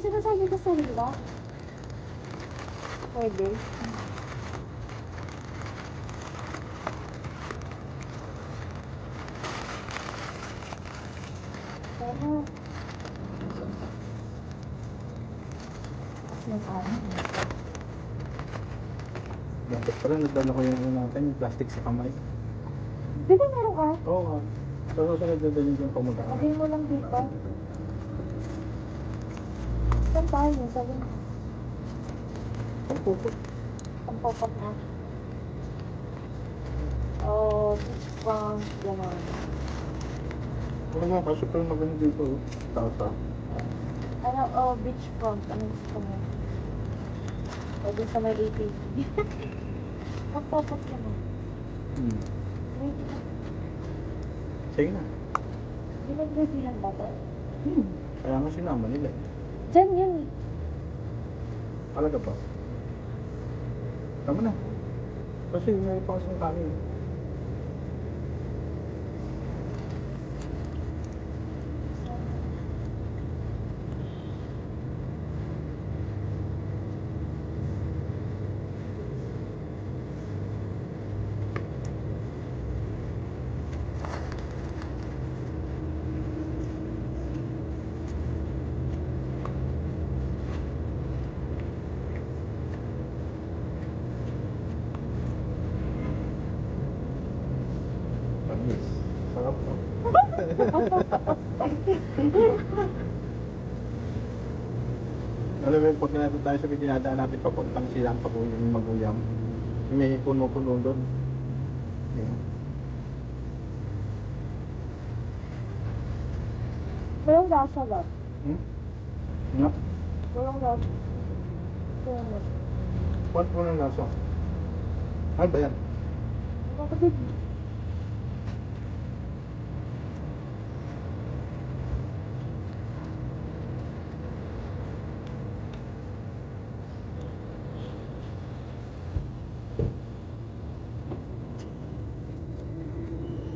sinasabi ko sa nila. Pwede. Pero, ano, Dapat pala nadala ko yung ano natin, yung plastic sa kamay. Di ba meron ka? Oo. Sa susunod dadalhin ko yung pumunta ka. Lagay mo lang dito. Saan tayo? Sabi mo. Ang pupo. Ang pop-up na. Oh, pang gano'n. Ano nga, kasi pala maganda dito. Tata. Ano, oh, beach front. Ano gusto mo? O, dun sa may ATV. Ang pop-up naman. Hmm. Wait, Sige na. di ba Brazilian ba to? Hmm. Kaya nga sinama nila. eh. Diyan yun. Talaga pa. Tama na. Kasi may pa kasing kanin. Tamis. Sarap no? Alam mo yung pag nandun tayo sa dinadaan natin papuntang silang paguyang maguyam. May puno-puno doon. Yun. Walang lasa ba? Hmm? Nga? Walang lasa. Walang lasa. Ba't mo ng lasa? Ano ba yan? Kapatid,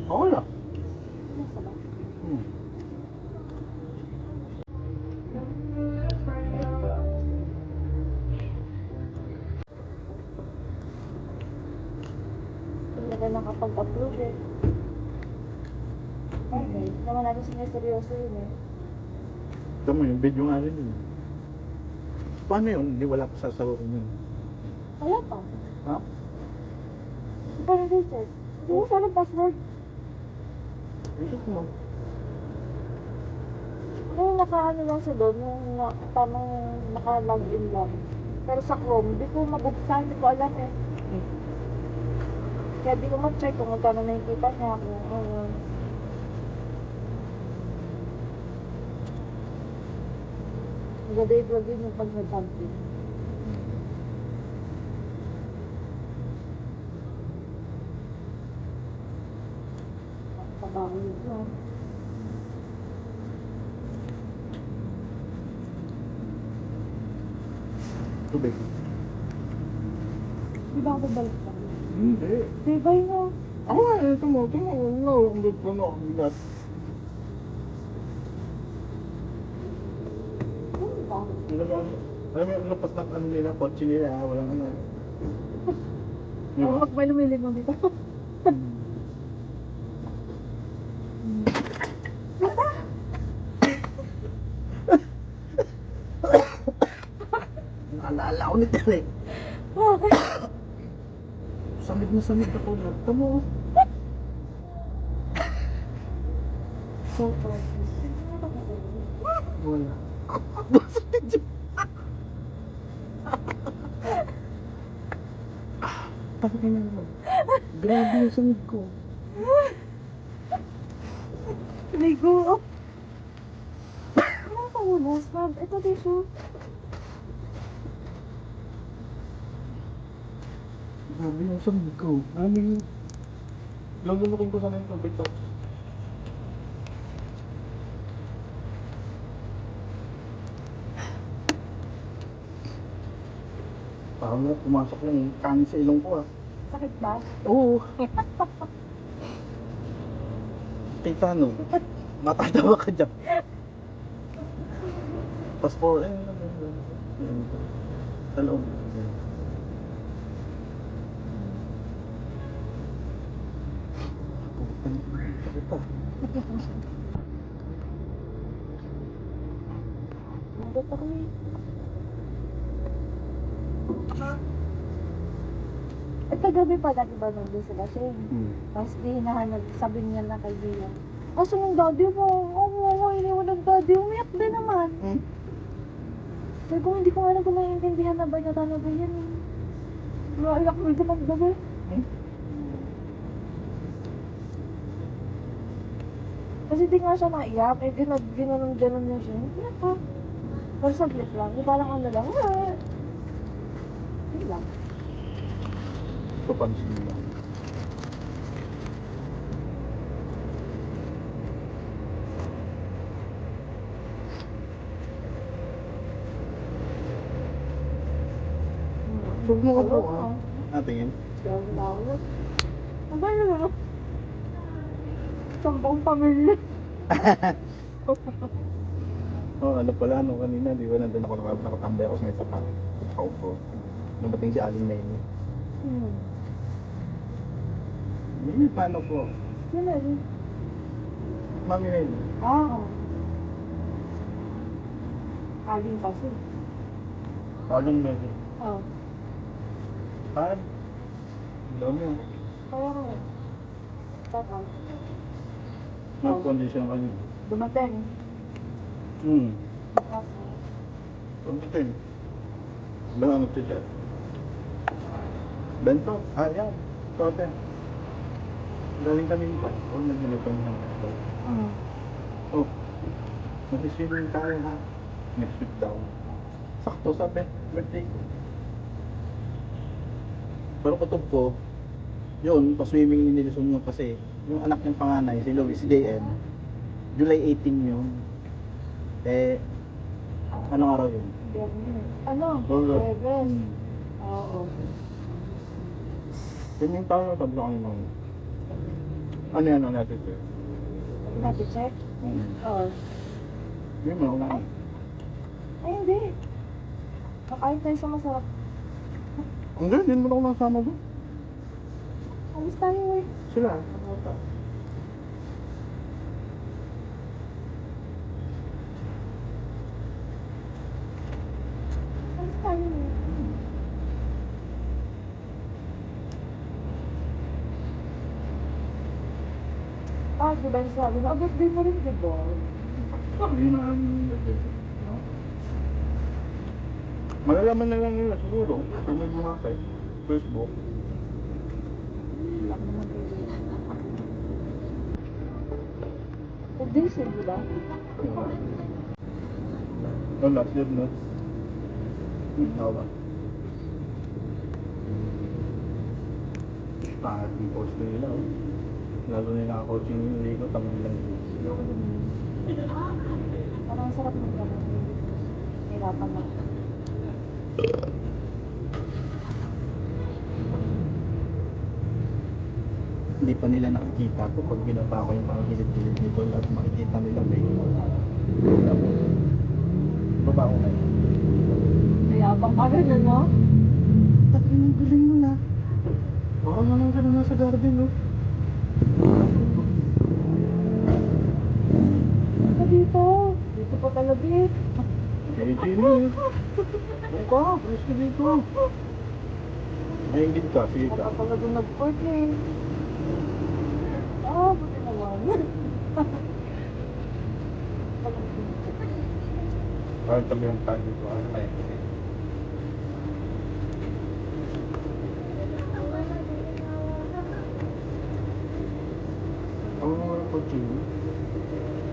Oo na. Hmm. Hindi ka nakapag-upload eh. Okay, naman natin sinaseryoso yun eh. Tama yung video nga rin yun. Paano yun? Hindi wala pa sasawarin yun. Wala pa. Ha? Hindi pa rin research. Hindi mo sana password. Ito mo. Yung nakaano lang siya doon, yung na, tamang naka-login lang. Pero sa Chrome, di ko mabuksan, di ko alam eh. Kaya di ko ma-check kung magkano nakikita niya, kung ano. Maganda yung vlog yun yung pag. Pabaho no? Tubig. Di ba ako balik pa? Hindi. Di ba yun? Ako nga, ito mo. Ito mo. No, hindi ko no. Bigat. Ano ba? Ano ba? Alam mo yung ng ano nila, kotse nila, ah, walang ano. Ba? Huwag may lumili mo dito. Ko nito eh. Bakit? Samid na samid ako. Ito mo. So, Wala. Taka na naman. Grabe yung samid ko. Ligo. Ano muna, Swab? Ito tissue. Yung samid ko. Ano yung... Lulunukin ko sana yung tubig to. Parang na pumasok yung kanin sa ilong ko ah. Sakit ba? Oo. Tita, no? Matatawa ka dyan. Tapos po, eh, Sa loob. Nagot ako eh. At kagabi pa dati ba nandun sila siya eh. Hmm. Tapos di hinahanap, sabi niya na kaibigan. Kaso yung daddy mo, oh, oh, iniwan ng daddy, umiyak din naman. Hmm? Sabi ko, hindi ko nga kung naiintindihan na ba niya talaga yan eh. Naiyak mo din ang gabi. Hmm? Kasi di nga siya naiyak, eh, ginag, ginanon, ganon niya siya. Iyak ka. Pero saglit lang, di parang ano lang, eh. Yun lang. Papansin mo lang. Huwag mo ka po ah. Natingin. Sabi na ako. Ang gano'n naman. Sambong pamilya. Oh, ano pala, no, kanina, di ba, nandun ako nakap- nakatambay ako sa may sapa. Nakaupo. Nabating si Aling Maine. Hmm. Mimi, paano po? Yun na rin. Mami Maine. Ah. Aling kasi. Aling Maine. Oh. Pan? Dami. Kaya nga. Tapos, May condition ka niyo. dumating. Hmm. Pagdating. Bangat siya. Bento. Ah, yan. Tote. Galing kami dito. O, nagmulito ng ito. hmm. Oh. Mag-swimming tayo ha. Next week daw. Sakto sabi. Birthday ko. Pero kutob ko, yun, pa-swimming ni Nilson mo kasi, yung anak niyang panganay, si Louis, si JM, July 18 yun. Eh, anong araw yun? Biyernes. Ano? Burger. Biyernes. Oo. Swimming tayo, sabi ko kanina. Ano yan ang natin sir? Natin check? Hmm. Oo. Yun mo, na. Ay, hindi. Kakain tayo sa masarap. Hindi, hindi mo na ako nasama doon. Alis tayo eh. Sila. Alis tayo eh. Ah, di ba sabi mo? Agad din mo rin, di ba? Hindi na no? Malalaman na lang nila siguro. Kung may mga kay Facebook. Wala naman kayo. Di ba? No, last year, no? Tawa. Pangit yung post nila, oh. Lalo na yung naka-coaching yung Ligo, tamang lang. Parang sarap ng gano'n. Hirapan na. Hindi pa nila nakikita to pag binaba ko yung mga gilid-gilid nito at makikita nila may Baba ko na yun. Mayabang ka rin, ano? Ba't rin yung galing nun ah? Parang naman ka na nasa garden no? Ka dito. Na eh. Ano ka? Ka dito. Maingit ka, sige ka. Kapag doon nag-port eh. Ah, buti naman. Parang kami yung tayo dito. Ano tayo? Ang mga. Ang complicated.